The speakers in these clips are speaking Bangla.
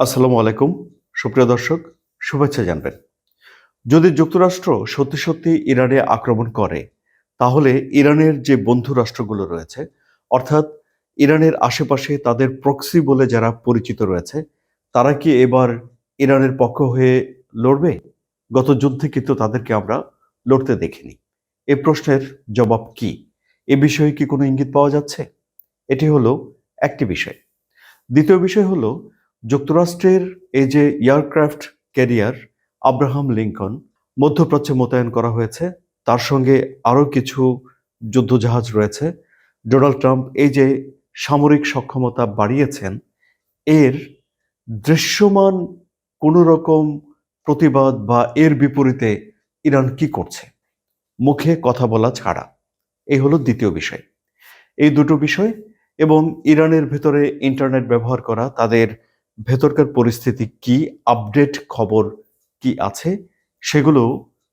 আসসালামু আলাইকুম। সুপ্রিয় দর্শক, শুভেচ্ছা জানবেন। যদি যুক্তরাষ্ট্র সত্যি সত্যি ইরানে আক্রমণ করে, তাহলে ইরানের যে বন্ধু রাষ্ট্রগুলো রয়েছে, অর্থাৎ ইরানের আশেপাশে তাদের প্রক্সি বলে যারা পরিচিত রয়েছে, তারা কি এবার ইরানের পক্ষ হয়ে লড়বে? গত যুদ্ধে কিন্তু তাদেরকে আমরা লড়তে দেখিনি। এ প্রশ্নের জবাব কি? এ বিষয়ে কি কোনো ইঙ্গিত পাওয়া যাচ্ছে? এটি হলো একটি বিষয়। দ্বিতীয় বিষয় হলো যুক্তরাষ্ট্রের এই যে এয়ারক্রাফট ক্যারিয়ার, আব্রাহাম লিঙ্কন, মধ্যপ্রাচ্যে মোতায়েন করা হয়েছে। তার সঙ্গে আরও কিছু যুদ্ধজাহাজ রয়েছে। ডোনাল্ড ট্রাম্প এই যে সামরিক সক্ষমতা বাড়িয়েছেন, এর দৃশ্যমান কোনো রকম প্রতিবাদ বা এর বিপরীতে ইরান কি করছে? মুখে কথা বলা ছাড়া। এই হলো দ্বিতীয় বিষয়। এই দুটো বিষয় এবং ইরানের ভেতরে ইন্টারনেট ব্যবহার করা, তাদের ভেতরকার পরিস্থিতি কি আপডেট খবর কি আছে, সেগুলো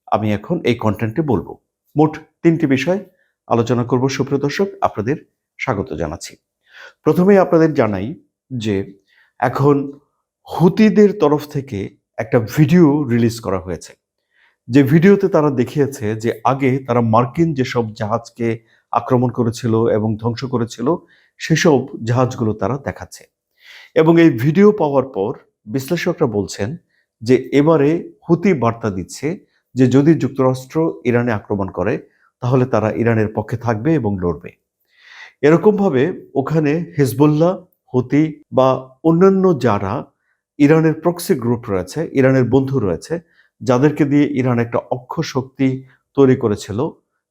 আমি এখন এই কন্টেন্টে বলব। মোট তিনটি বিষয় আলোচনা করব সুপ্রিয় দর্শক, আপনাদের স্বাগত জানাচ্ছি। প্রথমেই আপনাদের জানাই যে এখন হুতিদের তরফ থেকে একটা ভিডিও রিলিজ করা হয়েছে। যে ভিডিওতে তারা দেখিয়েছে যে আগে তারা মার্কিন যেসব জাহাজকে আক্রমণ করেছিল এবং ধ্বংস করেছিল, সেসব জাহাজগুলো তারা দেখাচ্ছে। এবং এই ভিডিও পাওয়ার পর বিশ্লেষকরা বলছেন যে এবারে হুতি বার্তা দিচ্ছে যে যদি যুক্তরাষ্ট্র ইরানে আক্রমণ করে, তাহলে তারা ইরানের পক্ষে থাকবে এবং লড়বে। এরকমভাবে ওখানে হিজবুল্লাহ, হুতি বা অন্যান্য যারা ইরানের প্রক্সি গ্রুপ রয়েছে, ইরানের বন্ধু রয়েছে, যাদেরকে দিয়ে ইরান একটা অক্ষ শক্তি তৈরি করেছিল,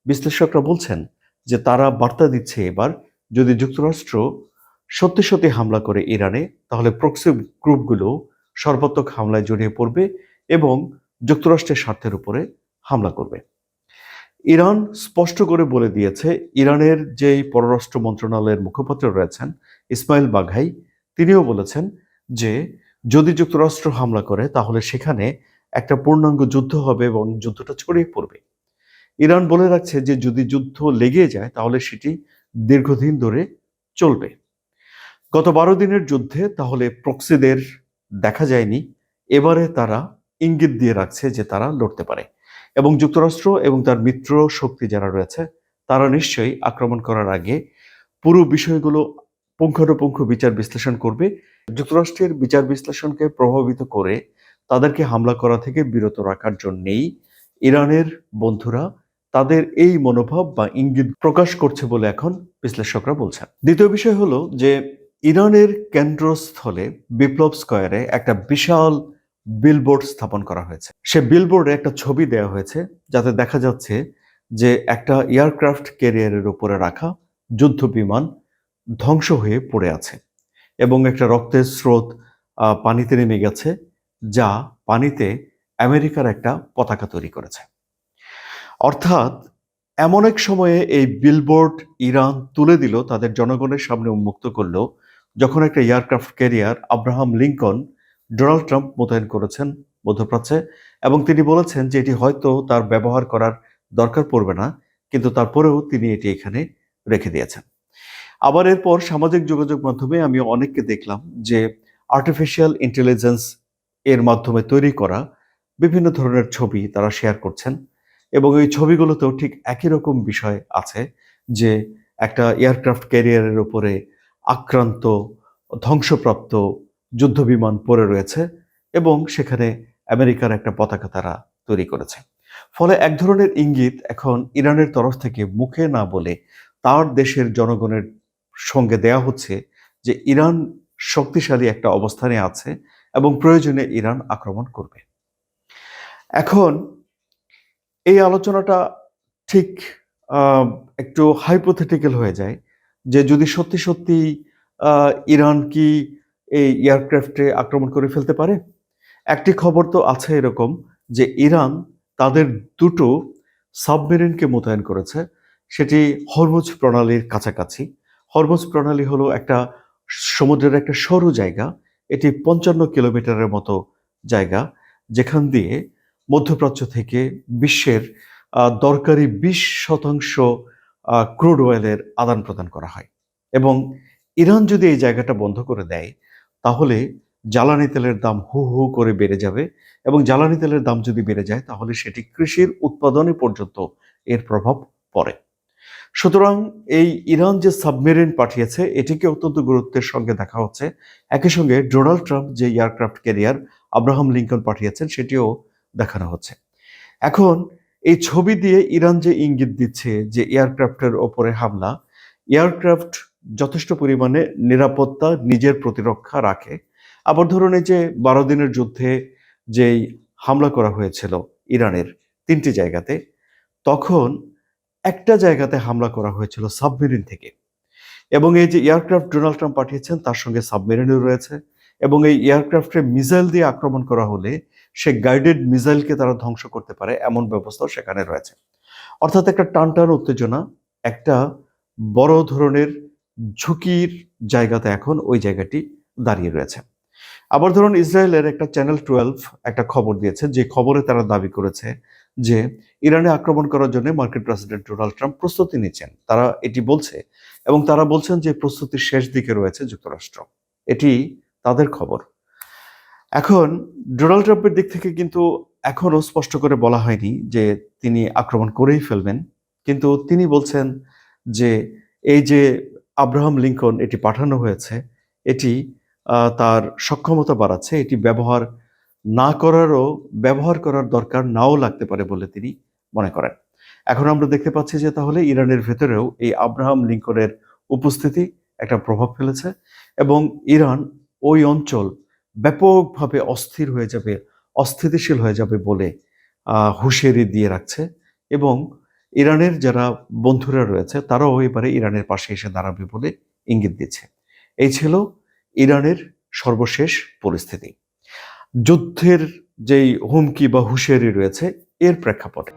বিশ্লেষকরা বলছেন যে তারা বার্তা দিচ্ছে এবার যদি যুক্তরাষ্ট্র সত্যি সত্যি হামলা করে ইরানে, তাহলে প্রক্সি গ্রুপগুলো সর্বাত্মক হামলায় জড়িয়ে পড়বে এবং যুক্তরাষ্ট্রের স্বার্থের উপরে হামলা করবে। ইরান স্পষ্ট করে বলে দিয়েছে, ইরানের যে পররাষ্ট্র মন্ত্রণালয়ের মুখপাত্র রয়েছেন ইসমাইল বাঘাই, তিনিও বলেছেন যে যদি যুক্তরাষ্ট্র হামলা করে, তাহলে সেখানে একটা পূর্ণাঙ্গ যুদ্ধ হবে এবং যুদ্ধটা ছড়িয়ে পড়বে। ইরান বলে রাখছে যে যদি যুদ্ধ লেগে যায়, তাহলে সেটি দীর্ঘদিন ধরে চলবে। গত বারো দিনের যুদ্ধে তাহলে প্রক্সিদের দেখা যায়নি। এবারে তারা ইঙ্গিত দিয়ে রাখছে যে তারা লড়তে পারে। এবং যুক্তরাষ্ট্র এবং তার মিত্র শক্তি যারা রয়েছে, তারা নিশ্চয়ই আক্রমণ করার আগে পুরো বিষয়গুলো পুঙ্খানুপুঙ্খ বিচার বিশ্লেষণ করবে। যুক্তরাষ্ট্রের বিচার বিশ্লেষণকে প্রভাবিত করে তাদেরকে হামলা করা থেকে বিরত রাখার জন্যেই ইরানের বন্ধুরা তাদের এই মনোভাব বা ইঙ্গিত প্রকাশ করছে বলে এখন বিশ্লেষকরা বলছেন। দ্বিতীয় বিষয় হলো যে ইরানের কেন্দ্রস্থলে বিপ্লব স্কয়ারে একটা বিশাল বিলবোর্ড স্থাপন করা হয়েছে। সে বিলবোর্ডে একটা ছবি দেওয়া হয়েছে, যাতে দেখা যাচ্ছে যে একটা এয়ারক্রাফট ক্যারিয়ারের উপরে রাখা যুদ্ধ বিমান ধ্বংস হয়ে পড়ে আছে এবং একটা রক্তের স্রোত পানিতে নেমে গেছে, যা পানিতে আমেরিকার একটা পতাকা তৈরি করেছে। অর্থাৎ এমন এক সময়ে এই বিলবোর্ড ইরান তুলে দিল, তাদের জনগণের সামনে উন্মুক্ত করল যখন একটা aircraft carrier Abraham Lincoln Donald Trump মোতায়েন করেছেন মধ্যপ্রাচ্যে, এবং তিনি বলেছেন যে এটি হয়তো তার ব্যবহার করার দরকার পড়বে না, কিন্তু তারপরেও তিনি এটি এখানে রেখে দিয়েছেন। আবার এরপর সামাজিক যোগাযোগ মাধ্যমে আমি অনেককে দেখলাম যে আর্টিফিশিয়াল ইন্টেলিজেন্স এর মাধ্যমে তৈরি করা বিভিন্ন ধরনের ছবি তারা শেয়ার করছেন, এবং এই ছবিগুলোতেও ঠিক একই রকম বিষয় আছে যে একটা এয়ারক্রাফট ক্যারিয়ারের উপরে আক্রান্ত, ধ্বংসপ্রাপ্ত যুদ্ধবিমান পড়ে রয়েছে এবং সেখানে আমেরিকার একটা পতাকা তারা তৈরি করেছে। ফলে এক ধরনের ইঙ্গিত এখন ইরানের তরফ থেকে মুখে না বলে তার দেশের জনগণের সঙ্গে দেয়া হচ্ছে যে ইরান শক্তিশালী একটা অবস্থানে আছে এবং প্রয়োজনে ইরান আক্রমণ করবে। এখন এই আলোচনাটা ঠিক একটু হাইপোথেটিক্যাল হয়ে যায়। যে যদি সত্যি সত্যি ইরান কি এই এয়ারক্রাফটে আক্রমণ করে ফেলতে পারে? একটি খবর তো আছে এরকম যে ইরান তাদের দুটো সাবমেরিনকে মোতায়েন করেছে। সেটি হরমুজ প্রণালীর কাছাকাছি। হরমুজ প্রণালী হলো একটা সমুদ্রের একটা সরু জায়গা। এটি পঞ্চান্ন কিলোমিটারের মতো জায়গা। যেখান দিয়ে মধ্যপ্রাচ্য থেকে বিশ্বের দরকারি বিশ শতাংশ ক্রুড অয়েলের আদান প্রদান করা হয়। এবং ইরান যদি এই জায়গাটা বন্ধ করে দেয়, তাহলে জ্বালানি তেলের দাম হু হু করে বেড়ে যাবে এবং জ্বালানি তেলের দাম যদি বেড়ে যায়, তাহলে সেটি কৃষির উৎপাদনে পর্যন্ত এর প্রভাব পড়ে। সুতরাং এই ইরান যে সাবমেরিন পাঠিয়েছে, এটিকে অত্যন্ত গুরুত্বের সঙ্গে দেখা হচ্ছে। একই সঙ্গে ডোনাল্ড ট্রাম্প যে এয়ারক্রাফট ক্যারিয়ার আব্রাহাম লিঙ্কন পাঠিয়েছেন, সেটিও দেখানো হচ্ছে। এখন এই ছবি দিয়ে ইরান যে ইঙ্গিত দিচ্ছে যে এয়ারক্রাফটের ওপরে হামলা, এয়ারক্রাফট যথেষ্ট পরিমাণে নিরাপত্তা নিজের প্রতিরক্ষা রাখে। আবার ধরুন এই যে বারো দিনের যুদ্ধে যেই হামলা করা হয়েছিল ইরানের তিনটি জায়গাতে, তখন একটা জায়গাতে হামলা করা হয়েছিল সাবমেরিন থেকে। এবং এই যে এয়ারক্রাফট ডোনাল্ড ট্রাম্প পাঠিয়েছেন, তার সঙ্গে সাবমেরিনও রয়েছে। এবং এই এয়ারক্রাফটে মিসাইল দিয়ে আক্রমণ করা হলে সে গাইডেড মিসাইলকে তারা ধ্বংস করতে পারে, এমন ব্যবস্থাও সেখানে রয়েছে। অর্থাৎ একটা টানটান উত্তেজনা, একটা বড় ধরনের ঝুঁকির জায়গাতে এখন ওই জায়গাটি দাঁড়িয়ে রয়েছে। আবার ধরুন ইসরায়েলের একটা চ্যানেল টুয়েলভ একটা খবর দিয়েছে, যে খবরে তারা দাবি করেছে যে ইরানে আক্রমণ করার জন্য মার্কিন প্রেসিডেন্ট ডোনাল্ড ট্রাম্প প্রস্তুতি নিচ্ছেন। তারা এটি বলছে এবং তারা বলছেন যে প্রস্তুতির শেষ দিকে রয়েছে যুক্তরাষ্ট্র। এটি তাদের খবর। এখন ডোনাল্ড ট্রাম্পের দিক থেকে কিন্তু এখনও স্পষ্ট করে বলা হয়নি যে তিনি আক্রমণ করেই ফেলবেন। কিন্তু তিনি বলছেন যে এই যে আব্রাহাম লিঙ্কন এটি পাঠানো হয়েছে, এটি তার সক্ষমতা বাড়াচ্ছে, এটি ব্যবহার না করারও, ব্যবহার করার দরকার নাও লাগতে পারে বলে তিনি মনে করেন। এখন আমরা দেখতে পাচ্ছি যে তাহলে ইরানের ভেতরেও এই আব্রাহাম লিঙ্কনের উপস্থিতি একটা প্রভাব ফেলেছে এবং ইরান ওই অঞ্চল ব্যাপকভাবে অস্থির হয়ে যাবে, অস্থিতিশীল হয়ে যাবে বলে হুঁশিয়ারি দিয়ে রাখছে এবং ইরানের যারা বন্ধুরা রয়েছে তারাও এবারে ইরানের পাশে এসে দাঁড়াবে বলে ইঙ্গিত দিচ্ছে। এই ছিল ইরানের সর্বশেষ পরিস্থিতি। যুদ্ধের যেই হুমকি বা হুঁশিয়ারি রয়েছে, এর প্রেক্ষাপটে।